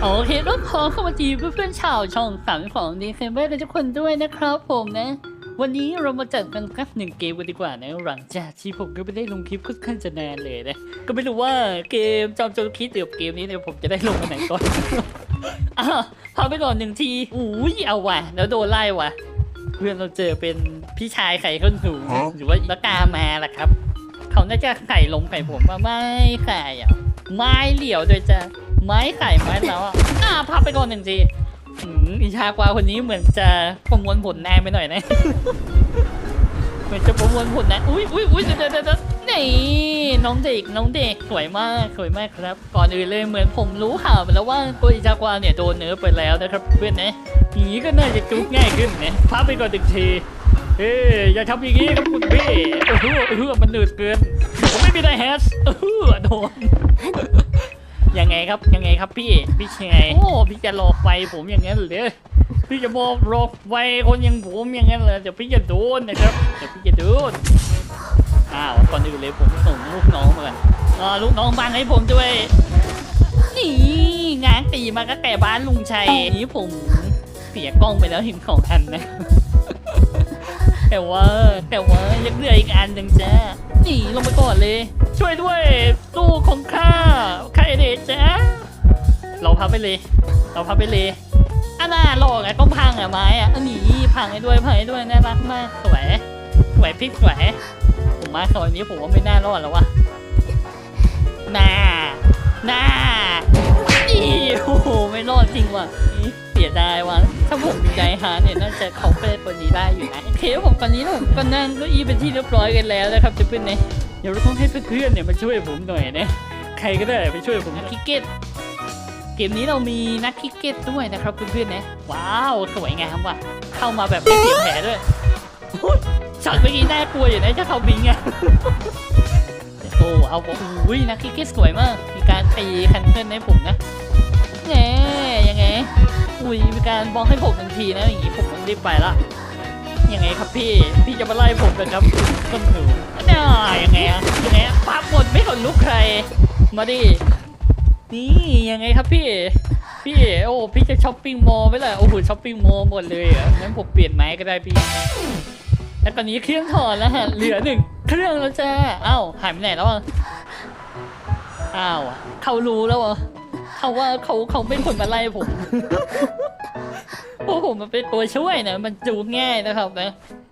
โอเคก็ขอสวัสดีเพื่อนๆชาวช่องสามของดีเคเบอร์ทุกคนด้วยนะครับผมนะ วันนี้เรามาจัดกันสักหนึ่งเกมกันดีกว่านะหลังจากที่ผมก็ไม่ได้ลงคลิปค่อนข้างจะนานเลยนะ ก็ไม่รู้ว่าเกมจอมโจรคิดเกี่ยวกับเกมนี้เนี่ยผมจะได้ลงวันไหนก่อนอะพาไปก่อนหนึ่งทีอุ้ยเอาว่ะ แล้วโดนไล่ว่ะ เพื่อนเราเจอเป็นพี่ชายไข่ข้นสูงหรือว่าละกามาแหละครับ เขาน่าจะไข่ลงไข่ผมว่าไม่ไข่อะไม้เหลียวโดยจะ ไม้ไข่ไม้แล้วอะอ่าพับไปก่อนหนึ่งทีอืมอิชากวาคนนี้เหมือนจะประมวลผลแนนไปหน่อยนะ เหมือนจะประมวลผลนะ อุ้ยอุ้ยอุ้ยเดี๋ยวเดี๋ยวเดี๋ยวนี่น้องเด็กน้องเด็กสวยมากสวยมากครับ ก่อนอื่นเลยเหมือนผมรู้ข่าวไปแล้วว่าตัวอิชากวาเนี่ยโดนเนื้อไปแล้วนะครับเพื่อนนะอย่างนี้ก็น่าจะจุกง่ายขึ้นนะพับไปก่อนหนึ่งทีเอ้ยอย่าทำอย่างนี้ครับคุณพี่เออเออมันหนืดเกินผมไม่มีได้แฮชเออโดน ยังไงครับยังไงครับพี่พี่ชายโอ้พี่จะหลอกไฟผมอย่างนั้นเลยพี่จะบอกหลอกไฟคนอย่างผมอย่างนั้นเลยเดี๋ยวพี่จะโดนนะครับเดี๋ยวพี่จะโดนอ้าวก่อนอื่นเลยผมส่งลูกน้องมาก่อนอ่าลูกน้องบ้านให้ผมด้วยนี่งานตีมาก็แก่บ้านลุงชัยนี้ผมเสียกล้องไปแล้วเห็นของทันนะแต่ว่าแต่ว่ายังเหลืออีกอันหนึ่งจ้าหนีลงไปก่อนเลย ช่วยด้วย ตู้ของข้าใครเดชจ้าเราพับไปเลย เราพับไปเลยอันน่าหลอกไอ้ก็พังอะไม้อะอันนี้พังให้ด้วยพังให้ด้วยน่ารักมากสวยสวยพริกสวยผมมาตอนนี้ผมว่าไม่น่ารอดแล้วว่ะน่าน่าอีโอ้โหไม่รอดจริงว่ะเสียดายว่ะถ้าผมมีใจหาเนี่ยน่าจะเขาเป็นคนนี้ได้อยู่นะโอเคผมตอนนี้ผมก็นั่งเก็อีเป็นที่เรียบร้อยกันแล้วนะครับจะเป็นไง เดี๋ยวเราต้องให้เพื่อนๆเนี่ยมาช่วยผมหน่อยนะใครก็ได้ไปช่วยผมนักคิกเก็ตเกมนี้เรามีนักคิกเก็ตด้วยนะครับเพื่อนๆนะว้าวสวยงามว่ะเข้ามาแบบไม่เสียแผลด้วยโอ้ยช็อตเมื่อกี้น่ากลัวอยู่นะจะเข้าบิงอะโอ้เอาบอกอุ้ยนักคิกเก็ตสวยมาก มีการตีคันเกิลให้ผมนะแง่ยังไงอุ้ยมีการบอกให้ผมทันทีนะอย่างงี้ผมต้องรีบไปละ ยังไงครับพี่ พี่จะมาไล่ผมเลยครับต้นหนูน่ายังไงอะยังไงปั๊บหมดไม่สนลุกใคร มาดิ นี่ยังไงครับพี่ พี่โอ้พี่จะช้อปปิ้งมอลล์ไหมล่ะโอ้โหช้อปปิ้งมอลล์หมดเลยเหรอะงั้นผมเปลี่ยนไม้ก็ได้พี่ แล้วตอนนี้เครื่องถอดแล้วฮะเหลือหนึ่งเครื่องแล้วจ้าอ้าวหายไปไหนแล้วอะอ้าวเขารู้แล้วอะ เขาว่าเขาเขาเป็นคนมาไล่ผมโอ้ผมมันเป็นตัวช่วยนะมันจูงง่ายนะครับนะ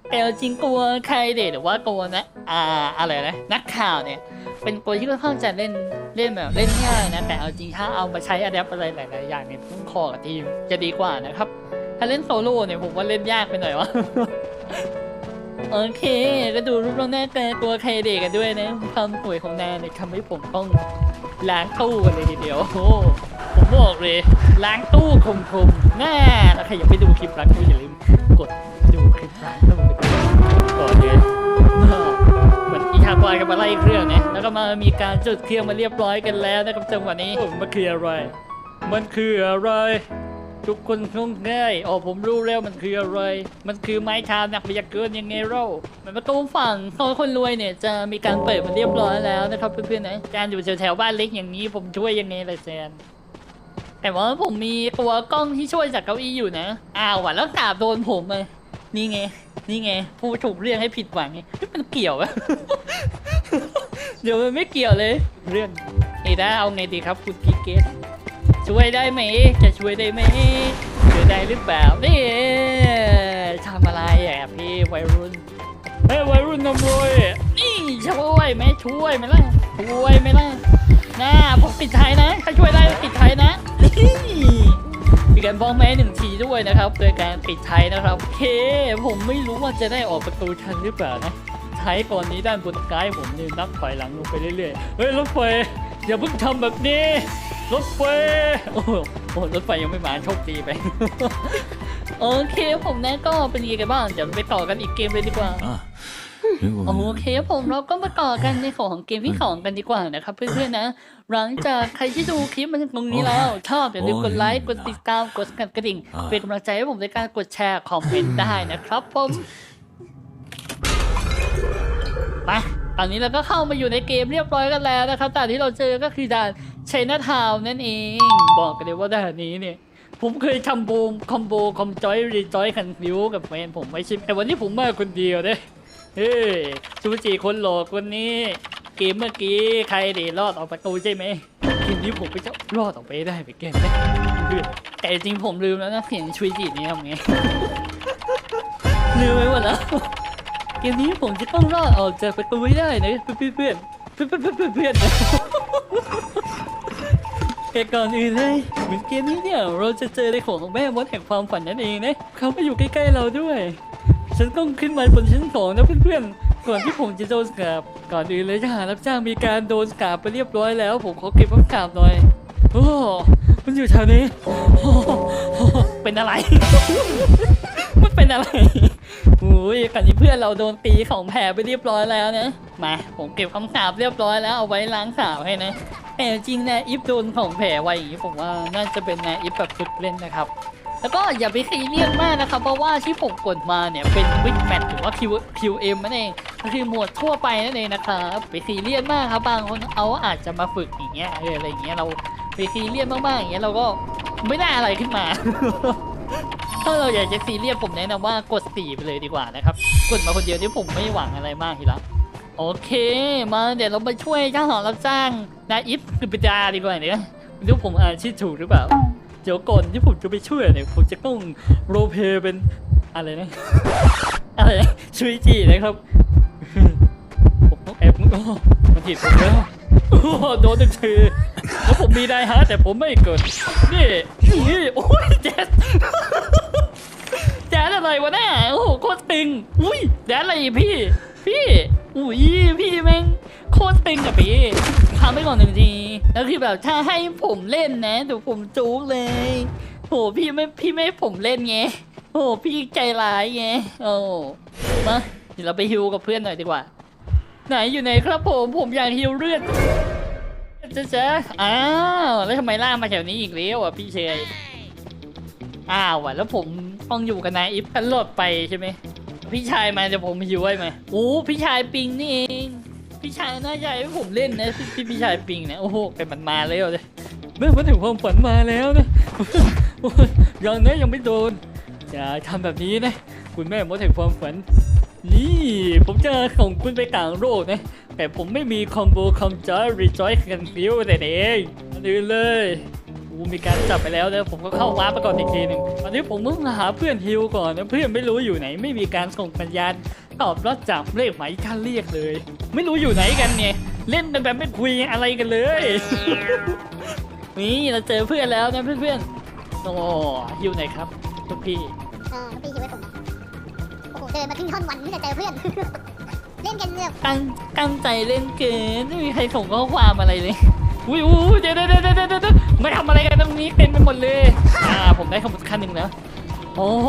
แต่เอาจริงกลัวใครเด็ดหรือว่ากลัวนะอ่าอะไรนะนักข่าวเนี่ย เป็นตัวที่ค่อนข้างจะเล่นเล่นแบบเล่นง่ายนะแต่เอาจริงถ้าเอามาใช้อะแดปอะไรหลายๆอย่างเนี่ยต้องคอกับทีมจะดีกว่านะครับ ถ้าเล่นโซโล่เนี่ยผมว่าเล่นยากไปหน่อยวะโอเค ก็ดูรูปร่างหน้าตาตัวใครเด็กกันด้วยนะความสวยของนางเนี่ยทำให้ผมต้อง ล้างตู้กันเลยทีเดียวโอ้ผมบอกเลย ล้างตู้คมๆแน่แล้าใครยังไม่ดูคลิปล้างตู้อย่าลืมกดดูคลิปล้างตู้ไปก่อนเลยเหมือนอีทากวายกันมาไล่เครื่องนะแล้วก็มามีการจุดเครื่องมาเรียบร้อยกันแล้วนะครับจังหวะนี้มันคืออะไรมันคืออะไร ทุกคนคงง่ายอ๋อผมรู้แล้วมันคืออะไร มันคือไม้ทาหนักไปยากเกินยังไงเล่าเหมือนประตูฝั่งของคนรวยเนี่ยจะมีการเปิดมาเรียบร้อยแล้วนะครับเพื่อนๆนะจานอยู่แถวๆบ้านเล็กอย่างนี้ผมช่วยยังไงล่ะแซนแต่ว่าผมมีตัวกล้องที่ช่วยจากเก้าอี้อยู่นะ อ้าวว่ะแล้วกาบโดนผมเลยนี่ไง นี่ไง ผู้ถูกเรียกให้ผิดหวังไงมันเกี่ยวอะเดี๋ยวมันไม่เกี่ยวเลย เรื่องเอด้าเอาไงดีครับ คุณกิกเกต ช่วยได้ไหม จะช่วยได้ไหมช่วยได้หรือเปล่านี่ทำอะไรอะพี่วัยรุ่นเฮ้ยวัยรุ่นนำรวยนี่ช่วยไหมช่วยไหมล่ะช่วยไหมล่ะน่าผมปิดท้ายนะถ้าช่วยได้ปิดท้ายนะนี่มีการบ้องแม่หนึ่งทีด้วยนะครับโดยการปิดท้ายนะครับโอเคผมไม่รู้ว่าจะได้ออกประตูทันหรือเปล่านะใช้ก่อนนี้ด้านบนกด์ผมนี่นับถอยหลังลงไปเรื่อยๆเฮ้ยรถไฟอย่าเพิ่งทำแบบนี้ รถไฟโอ้โหรถไฟยังไม่มาโชคดีไป โอเคผมแน่ก็เป็นยังไงบ้างเดี๋ยวไปต่อกันอีกเกมเลยดีกว่าโอเคผมเราก็มาต่อกันในของเกมที่ของกันดีกว่านะครับ เพื่อนๆนะ หลังจากใครที่ดูคลิปมันตรงนี้แล้ว ชอบอย่าลืมกดไลค์กดติดตามกดกระดิ่ง เป็นกำลังใจให้ผมในการกดแชร์คอมเมนต์ได้นะครับผมไป ตอนนี้เราก็เข้ามาอยู่ในเกมเรียบร้อยกันแล้วนะครับด่านที่เราเจอก็คือด่านไชน่าทาวนั่นเอง บอกกันเลยว่าด่านนี้เนี่ยผมเคยทำบูมคอมโบคอมจอยรีจอยคันฟิวกับแฟนผมไม่ใช่แต่วันนี้ผมมาคนเดียวเด้เฮ้ยชูจีคนหลอกคนนี้ เกมเมื่อกี้ใครเดรอดออกประตูใช่ไหมเกมนี้ผมก็จะรอดออกไปได้ไปเกมได้แต่จริงผมลืมแล้วนะเสียงชุยจีนี่ทำไงลืมไปหมดแล้ว เกมนี้ผมจะต้องรอดออกจากประตูให้ได้นะเพื่อนเพื่อนเพื่อนเพื่อนเพื่อนเพื่แต่ก่อนอื่นเลยเหมือนเกมนี้เนี่ยเราจะเจอในของแม่มดแห่งความฝันนั่นเองนะเขาไปอยู่ใกล้ๆเราด้วย ฉันต้องขึ้นมาบนชั้นสองนะเพื่อนๆก่อนที่ผมจะโดนสาบก่อนอื่นเลยจะหารับจ้างมีการโดนสาบไปเรียบร้อยแล้ว ผมขอเก็บคำสาบหน่อยโอ้มันอยู่แถวนี้เป็นอะไร มันเป็นอะไร อ้ยกันนี้เพื่อนเราโดนตีของแผลไปเรียบร้อยแล้วนะ มา ผมเก็บคำสาบเรียบร้อยแล้วเอาไว้ล้างสาวให้นะแต่จริงนะอิฟโดนของแผลไว้อย่างนี้ผมว่าน่าจะเป็นนะอิฟแบบฝึกเล่นนะครับแล้วก็อย่าไปซีเรียสมากนะครับเพราะว่าที่ผมกดมาเนี่ยเป็นวิกแมทหรือว่า Q QM นั่นเองก็คือหมวดทั่วไปนั่นเองนะครับไปซีเรียสมากครับบางคนเอาอาจจะมาฝึกอย่างเงี้ยอออะไรอย่างเงี้ยเราไปซีเรียสมากๆอย่างเงี้ยเราก็ไม่ได้อะไรขึ้นมา ถ้าเราอยากจะซีเรียสผมแนะนำว่ากดสี่ไปเลยดีกว่านะครับ กดมาคนเดียวนี่ผมไม่หวังอะไรมากทีละโอเค มาเดี๋ยวเรามาช่วยเจ้าหอรับจ้างนายอิฟคือปิดาดีกว่าเนี่ยไม่รู้ผมอ่านชื่อถูกหรือเปล่าเดี๋ยวก่อนที่ผมจะไปช่วยเนี่ยผมจะต้องโรเพเป็นอะไรนะอะไรช่วยจีนะครับผมต้องแอบโอ้มันถีบผมแล้วโอ้โดนหนึ่งทีแล้วผมมีได้ฮะแต่ผมไม่เกิดนี่นี่โอ้ยแจ๊ส แจ๊สอะไรวะเนี่ยโอ้โหโคตรตึง อุ้ยแจ๊สอะไรพี่ พี่อุ้ยพี่แม่งโคตรตึงกับพี่ทำไปก่อนหนึ่งทีแล้วคือแบบถ้าให้ผมเล่นนะเดี๋ยวผมจู๊กเลยโหพี่ไม่พี่ไม่ผมเล่นไงโอ้พี่ใจร้ายไงโอ้มาเดี๋ยวเราไปฮิวกับเพื่อนหน่อยดีกว่า ไหนอยู่ไหนครับผมผมอยากฮิวเลือดจะจะอ้าวแล้วทำไมล่ามาแถวนี้อีกแล้วอะพี่เชยอ้าวอะแล้วผม ต้องอยู่กับนายอิฟตลดไปใช่ไหมพี่ชายมาจะผมฮิวไว้ไหมโอ้พี่ชายปิงนี่เองพี่ชายน่าจะให้ผมเล่นนะพี่พี่ชายปิงเนี่ยโอ้โหเป็นมันมาแล้วเลยเมื่อมาถึงความฝันมาแล้วนะยังนะยังไม่โดนอย่าทำแบบนี้นะ คุณแม่มดแห่งความฝัน นี่ผมจะส่งคุณไปต่างโลกนะ แต่ผมไม่มีคอมโบคอมจอยรีจอยกันฟิวแต่เองอันอื่นเลย มีการจับไปแล้วนะผมก็เข้าว้าร์ปไปก่อนอีกทีหนึ่งตอนนี้ผมต้องหาเพื่อนฮิวก่อนนะเพื่อนไม่รู้อยู่ไหน ไม่มีการส่งสัญญาณตอบรับจากเลขหมายการเรียกเลย ไม่รู้อยู่ไหนกันเนี่ยเล่นกันแบบไม่คุยอะไรกันเลย นี่เราเจอเพื่อนแล้วนะเพื่อนๆโอ้ฮิวไหนครับทุกพี่เออพี่ช่วยผมนะโอ้โหเดินมาครึ่งท่อนวันเพื่อจะเจอเพื่อน เล่นกันแบบตั้งตั้งใจเล่นเกินไม่มีใครส่งข้อความอะไรเลย อุ้ยอุ้ยเดี๋ยวเดี๋ยวเดี๋ยวเดี๋ยวเดี๋ยวไม่ทำอะไรกันตรงนี้เต็มไปหมดเลยอ่าผมได้ขบวนคันหนึ่งแล้วโอ้โห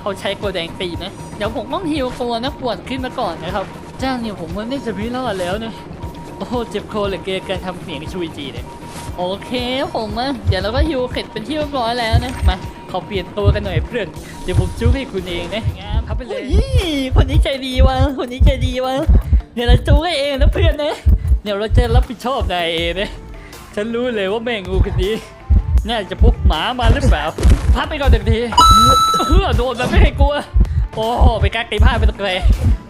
เขาใช้โกวแดงตีนะเดี๋ยวผมต้องฮิวตัวนักบวชขึ้นมาก่อนนะครับจ้างเนี่ยผมว่าน่าจะไม่รอดแล้วนะโอ้โหเจ็บคอเหลือเกินการทำเสียงชุยจีเลยโอเคผมอะเดี๋ยวเราก็ฮิวเสร็จเป็นที่เรียบร้อยแล้วนะมาขอเปลี่ยนตัวกันหน่อยเพื่อนเดี๋ยวผมจุ๊บให้คุณเองนะงามครับไปเลยคนนี้ใจดีวะคนนี้ใจดีวะเดี๋ยวเราจุ๊บให้เองนะเพื่อนนะ เดี๋ยเราจะรับผิดชอบนายเองนะฉันรู้เลยว่าแม่งูคนนี้น่าจะพกหมามาหรือเปล่าพับไปก่อนหนึ่งทีเฮ้อโดนแบบไม่ให้กลัว โอ้โหไปกักตีผ้าไปตะเกร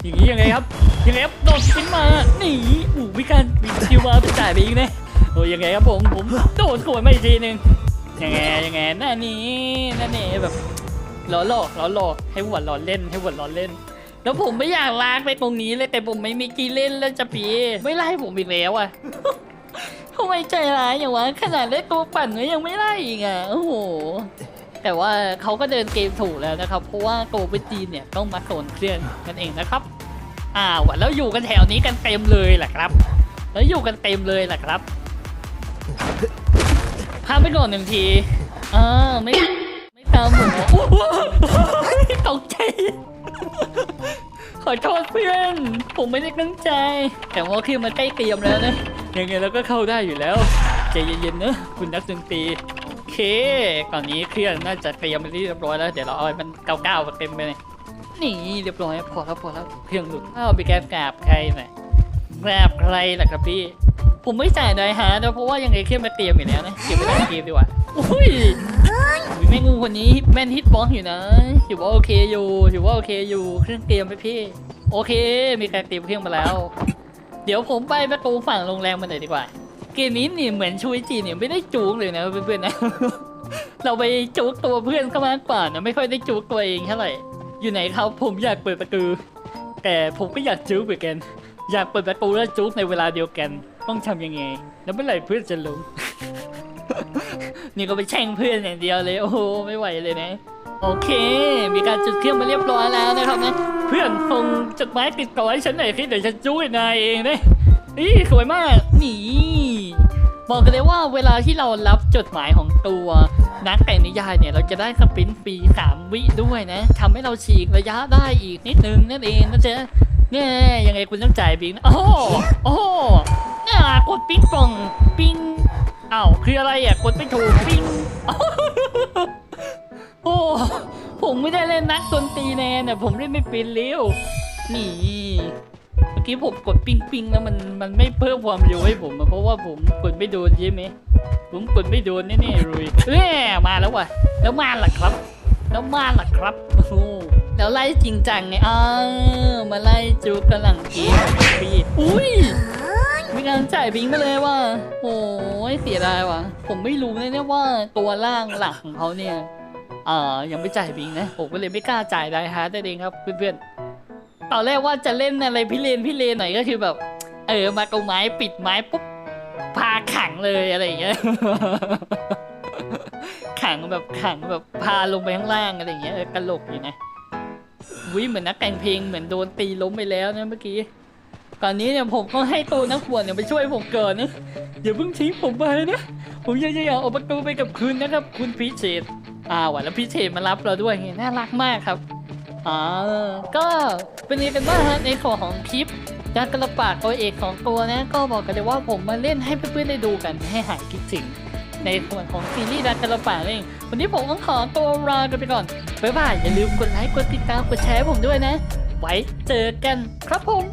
อย่างนี้ยังไงครับยังไงครับโดนปิ้นมาหนีอู้วิการวิคิวมาไปจ่ายไปอีกนะโอ้ยังไงครับผมผมโดนขวนมาอีกทีหนึ่งยังไงยังไงหน้านี้หน้านี้แบบหลอหลอกหลอหลอกให้หวัวล้อเล่นให้หวัวล้อเล่น แล้วผมไม่อยากลากไปตรงนี้เลยแต่ผมไม่มีกีเล่นแล้วจะปีไม่ไล่ผมอีกแล้วอะทำไมใจร้ายอย่างวะขนาดเล่นตัวปั่นก็ยังไม่ไล่อีกอะโอ้โหแต่ว่าเขาก็เดินเกมถูกแล้วนะครับเพราะว่าโกเบจีนเนี่ยต้องมาโซนเคลื่อนกันเองนะครับอ้าวแล้วอยู่กันแถวนี้กันเต็มเลยแหละครับ แล้วอยู่กันเต็มเลยแหละครับพาไปก่อนหนึ่งทีอ่าไม่ไม่ตามผมโอ้โหตกใจ ขอโทษเพื่อน ผมไม่ได้ตั้งใจ แต่ว่าคือมันใกล้เตรียมแล้วนะ ยังไงเราก็เข้าได้อยู่แล้ว ใจเย็นๆนะคุณนักดนตรีโอเคตอนนี้เครื่องน่าจะเตรียมไปที่เรียบร้อยแล้ว เดี๋ยวเราเอาให้มันเก้าๆมาเต็มไปเลยนี่เรียบร้อยพอแล้วพอแล้วเครื่องหลุดอ้าไปแกบกรบใครหน่อยครับใครล่ะครับพี่ ผมไม่จ่ายนายฮาร์ดนะเพราะว่ายังไงเข้มมาเตรียมอยู่แล้วนะเก็บไว้ในเกมดีกว่าอุ้ยอุ๊ยแม่งูคนนี้แม่นฮิตบล็อกอยู่นะถือว่าโอเคอยู่ถือว่าโอเคอยู่เครื่องเตรียมไปพี่ โอเค มีการเตรียมเครื่องมาแล้ว เดี๋ยวผมไปประตูฝั่งโรงแรมมาหน่อยดีกว่า เกมนี้นี่เหมือนชูอิจิเนี่ยไม่ได้จูกเลยนะเพื่อนๆนะเราไปจูกตัวเพื่อนเข้ามากกว่านะไม่ค่อยได้จูกตัวเองเท่าไหร่อยู่ไหนครับผมอยากเปิดประตูแต่ผมก็อยากจูกเหมือนกัน อยากเปิดประตูแล้วจูกในเวลาเดียวกัน ต้องทำยังไง แล้วเมื่อไหร่เพื่อนจะลง นี่ก็ไปแช่งเพื่อนอย่างเดียวเลย โอ้โหไม่ไหวเลยนะ โอเค มีการจุดเครื่องมาเรียบร้อยแล้วนะครับนะ เพื่อนส่งจดหมายติดต่อให้ฉันหน่อยสิเดี๋ยวฉันจู้ให้นายเองนะนี่สวยมาก นี่บอกกันเลยว่าเวลาที่เรารับจดหมายของตัวนักแต่งนิยายเนี่ยเราจะได้สปรินต์ฟรีสามวิด้วยนะทำให้เราฉีกระยะได้อีกนิดนึงนั่นเองนะเจ๊เนี่ยยังไงคุณต้องจ่ายบิงนะโอ้โหโอ้ เนี่ยกดปิ๊งปองปิ๊งอ้าวคืออะไรอะกดไม่ถูกปิ๊งโอ้ผมไม่ได้เล่นนักดนตรีแน่เนี่ยผมเล่นไม่เป็นเลี้ยวนี่เมื่อกี้ผมกดปิ้งปิ้งแล้วมันมันไม่เพิ่มความเร็วให้ผมเพราะว่าผมกดไม่โดนใช่ไหมผมกดไม่โดนแน่ๆเลยเอ้ยมาแล้วว่ะ แล้วมาล่ะครับ แล้วมาล่ะครับโอ้แล้วไล่จริงจังไงอ้ามาไล่จูกำลังกมปีอุ้ย มีการจ่ายบิงมาเลยว่ะโอ้ยเสียดายว่ะ ผมไม่รู้เลยเนี่ยว่าตัวล่างหลักของเขาเนี่ยเอ่ายังไม่จ่ายบิงนะ ผมก็เลยไม่กล้าจ่ายได้ฮะแต่เองครับ เพื่อนๆ ตอนแรกว่าจะเล่นอะไรพี่เลนพี่เลนหน่อยก็คือแบบ เออมาเอาไม้ปิดไม้ปุ๊บพาขังเลยอะไรอย่างเงี้ย ขังแบบขังแบบพาลงไปข้างล่างอะไรอย่างเงี้ยกระโหลกอยู่นะวิเหมือนนักแต่งเพลงเหมือนโดนตีล้มไปแล้วนะเมื่อกี้ ตอนนี้เนี่ยผมก็ให้ตัวนักบวชเนี่ยไปช่วยผมเกินนะอย่าเพิ่งทิ้งผมไปนะ ผมยากจะอยากเอาประตูไปกับคุณนะครับ คุณพิเศษอ่าวันแล้วพิเศษมารับเราด้วยน่ารักมากครับอ่าก็เป็นยังไงกันบ้างฮะในส่วนของคลิปจากกระปากตัวเอกของตัวนะ ก็บอกกันเลยว่าผมมาเล่นให้เพื่อนๆได้ดูกันให้หายคิดถึงในส่วนของซีรีส์ดักกระปากเองวันนี้ผมต้องขอตัวลากันไปก่อน บ๊ายบาย อย่าลืมกดไลค์ กดติดตาม กดแชร์ผมด้วยนะ ไว้เจอกันครับผม